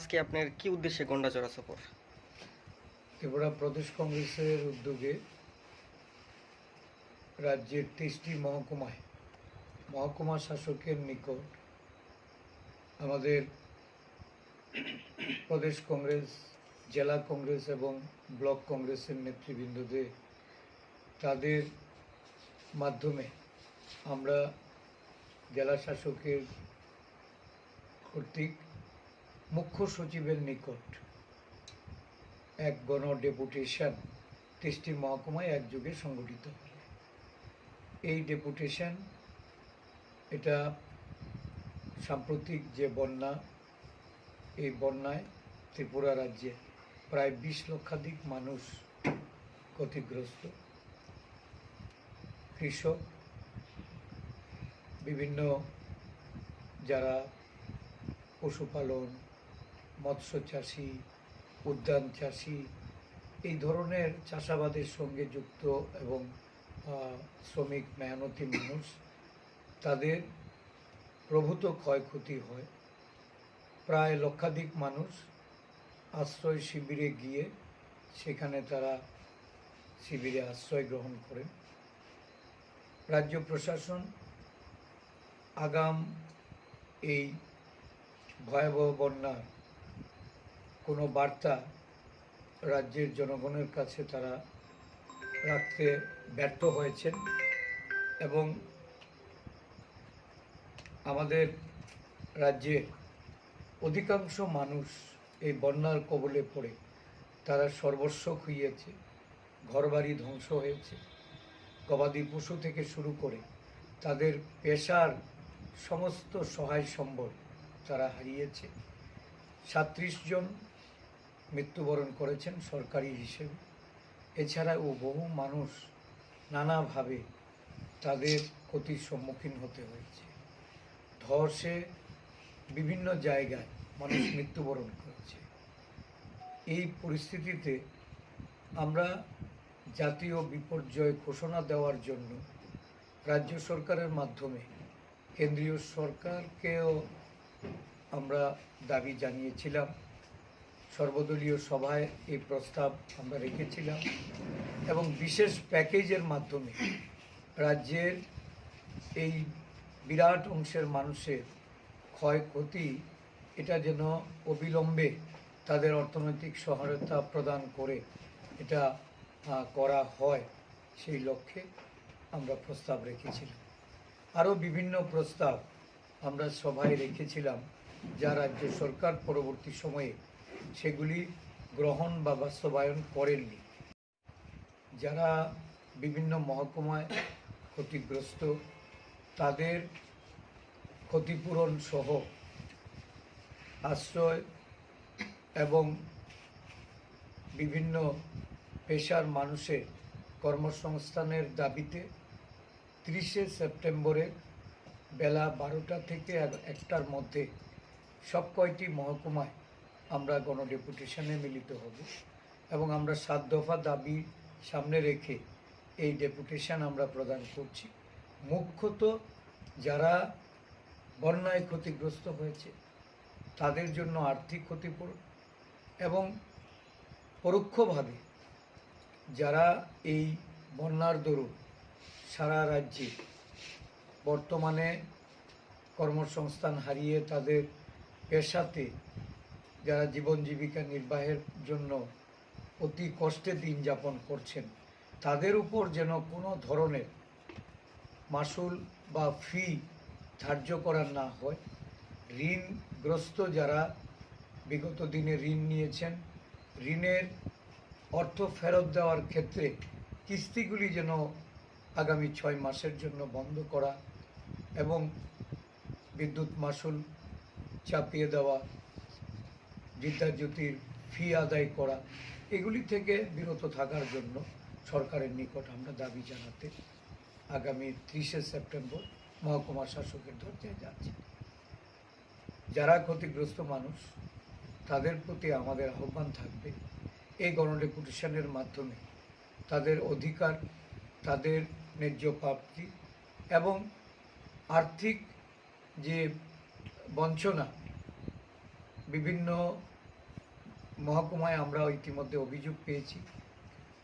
আজকে আপনার কি উদ্দেশ্যে গন্ডাচড়া সফর? ত্রিপুরা প্রদেশ কংগ্রেসের উদ্যোগে রাজ্যের তেইশটি মহকুমায় মহকুমা শাসকের নিকট আমাদের প্রদেশ কংগ্রেস, জেলা কংগ্রেস এবং ব্লক কংগ্রেসের নেতৃবৃন্দদের তাদের মাধ্যমে আমরা জেলা শাসকের কর্তৃক মুখ্য সচিবের নিকট এক গণ ডেপুটেশন তেইশটি মহকুমায় একযোগে সংগঠিত। এই ডেপুটেশন, এটা সাম্প্রতিক যে বন্যা, এই বন্যায় ত্রিপুরা রাজ্যে প্রায় বিশ লক্ষাধিক মানুষ ক্ষতিগ্রস্ত। কৃষক, বিভিন্ন যারা পশুপালন মৎস্য চাষি, উদ্যান চাষি, এই ধরনের চাষাবাদের সঙ্গে যুক্ত এবং শ্রমিক মেহনতি মানুষ, তাদের প্রভূত ক্ষয়ক্ষতি হয়। প্রায় লক্ষাধিক মানুষ আশ্রয় শিবিরে গিয়ে সেখানে তারা শিবিরে আশ্রয় গ্রহণ করেন। রাজ্য প্রশাসন আগাম এই ভয়াবহ বন্যার কোনো বার্তা রাজ্যের জনগণের কাছে তারা রাখতে ব্যর্থ হয়েছেন এবং আমাদের রাজ্যে অধিকাংশ মানুষ এই বন্যার কবলে পড়ে। তারা সর্বস্ব খুইয়েছে, ঘরবাড়ি ধ্বংস হয়েছে, গবাদি পশু থেকে শুরু করে তাদের পেশার সমস্ত সহায় সম্বল তারা হারিয়েছে। সাত্রিশ জন মৃত্যুবরণ করেছেন সরকারি হিসেবে। এছাড়াও বহু মানুষ নানাভাবে তাদের ক্ষতির সম্মুখীন হতে হয়েছে। ধসে বিভিন্ন জায়গায় মানুষ মৃত্যুবরণ করেছে। এই পরিস্থিতিতে আমরা জাতীয় বিপর্যয় ঘোষণা দেওয়ার জন্য রাজ্য সরকারের মাধ্যমে কেন্দ্রীয় সরকারকেও আমরা দাবি জানিয়েছিলাম। সর্বদলীয় সভায় এই প্রস্তাব আমরা রেখেছিলাম এবং বিশেষ প্যাকেজের মাধ্যমে রাজ্যের এই বিরাট অংশের মানুষের ক্ষয়ক্ষতি, এটা যেন অবিলম্বে তাদের অর্থনৈতিক সহায়তা প্রদান করে এটা করা হয় সেই লক্ষ্যে আমরা প্রস্তাব রেখেছিলাম। আরও বিভিন্ন প্রস্তাব আমরা সভায় রেখেছিলাম। যা রাজ্য সরকার পরবর্তী সময়ে সেগুলি গ্রহণ বা বাস্তবায়ন করেননি। যারা বিভিন্ন মহকুমায় ক্ষতিগ্রস্ত, তাদের ক্ষতিপূরণ সহ আশ্রয় এবং বিভিন্ন পেশার মানুষের কর্মসংস্থানের দাবিতে তিরিশে সেপ্টেম্বরে বেলা বারোটা থেকে একটার মধ্যে সব কয়টি মহকুমায় আমরা গণডেপুটেশনে মিলিত হব এবং আমরা সাত দফা দাবি সামনে রেখে এই ডেপুটেশন আমরা প্রদান করছি। মুখ্যত যারা বন্যায় ক্ষতিগ্রস্ত হয়েছে, তাদের জন্য আর্থিক ক্ষতিপূরণ এবং পরোক্ষভাবে যারা এই বন্যার দরুন সারা রাজ্যে বর্তমানে কর্মসংস্থান হারিয়ে তাদের পেশাতে যারা জীবন জীবিকা নির্বাহের জন্য অতি কষ্টে দিন যাপন করছেন, তাদের উপর যেন কোনো ধরনের মাসুল বা ফি ধার্য করা না হয়। ঋণগ্রস্ত যারা বিগত দিনে ঋণ নিয়েছেন, ঋণের অর্থ ফেরত দেওয়ার ক্ষেত্রে কিস্তিগুলি যেন আগামী ছয় মাসের জন্য বন্ধ করা এবং বিদ্যুৎ মাসুল চাপিয়ে দেওয়া, বিদ্যাজ্যোতির ফি আদায় করা, এগুলি থেকে বিরত থাকার জন্য সরকারের নিকট আমরা দাবি জানাতে আগামী ত্রিশে সেপ্টেম্বর মহকুমা শাসকের দরজায় যাচ্ছে। যারা ক্ষতিগ্রস্ত মানুষ, তাদের প্রতি আমাদের আহ্বান থাকবে, এই গণডেপুটেশনের মাধ্যমে তাদের অধিকার, তাদের ন্যায্য প্রাপ্তি এবং আর্থিক যে বঞ্চনা। বিভিন্ন মহকুমায় আমরা ইতিমধ্যে অভিযোগ পেয়েছি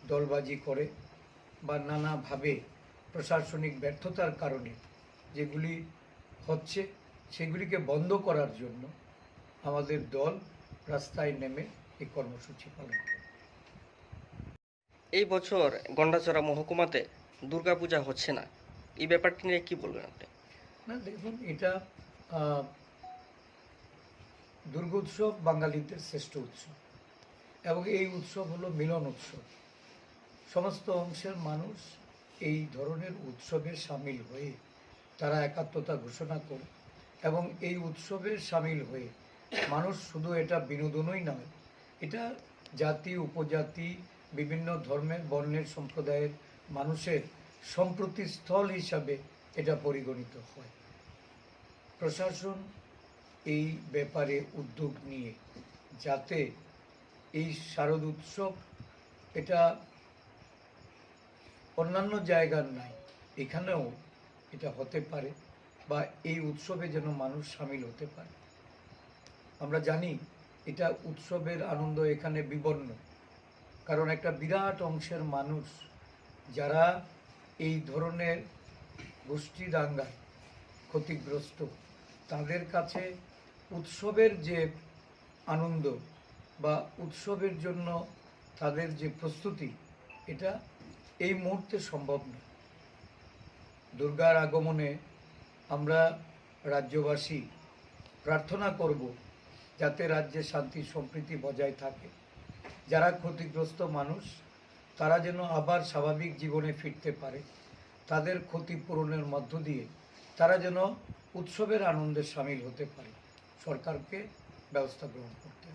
দলবাজি করে বা নানাভাবে প্রশাসনিক ব্যর্থতার কারণে যেগুলি হচ্ছে সেগুলিকে বন্ধ করার জন্য আমাদের দল রাস্তায় নেমে এই কর্মসূচি পালন করে। এই বছর গন্ডাচড়া মহকুমাতে দুর্গাপূজা হচ্ছে না। এই ব্যাপারটি নিয়ে কি বলবেন আপনি? না দেখুন এটা দুর্গোৎসব বাঙালিদের শ্রেষ্ঠ উৎসব। এবং এই উৎসব হলো মিলন উৎসব। সমস্ত অংশের মানুষ এই ধরনের উৎসবে সামিল হয়ে তারা একাত্মতা ঘোষণা করে এবং এই উৎসবে সামিল হয়ে মানুষ শুধু এটা বিনোদনই নয়, এটা জাতি, উপজাতি, বিভিন্ন ধর্মের, বর্ণের, সম্প্রদায়ের মানুষের সম্প্রতি স্থল হিসাবে এটা পরিগণিত হয়। প্রশাসন এই ব্যাপারে উদ্যোগ নিয়ে, যাতে এই শারদ উৎসব এটা অন্যান্য জায়গার নাই, এখানেও এটা হতে পারে বা এই উৎসবে যেন মানুষ সামিল হতে পারে। আমরা জানি এটা উৎসবের আনন্দ এখানে বিবর্ণ, কারণ একটা বিরাট অংশের মানুষ যারা এই ধরনের গোষ্ঠী দাঙ্গায় ক্ষতিগ্রস্ত, তাদের কাছে উৎসবের যে আনন্দ বা উৎসবের জন্য তাদের যে প্রস্তুতি, এটা এই মুহূর্তে সম্ভব নয়। দুর্গার আগমনে আমরা রাজ্যবাসী প্রার্থনা করব যাতে রাজ্যে শান্তি, সম্প্রীতি বজায় থাকে। যারা ক্ষতিগ্রস্ত মানুষ, তারা যেন আবার স্বাভাবিক জীবনে ফিরতে পারে। তাদের ক্ষতিপূরণের মধ্য দিয়ে তারা যেন উৎসবের আনন্দে সামিল হতে পারে। সরকারকে ব্যবস্থা গ্রহণ করতে।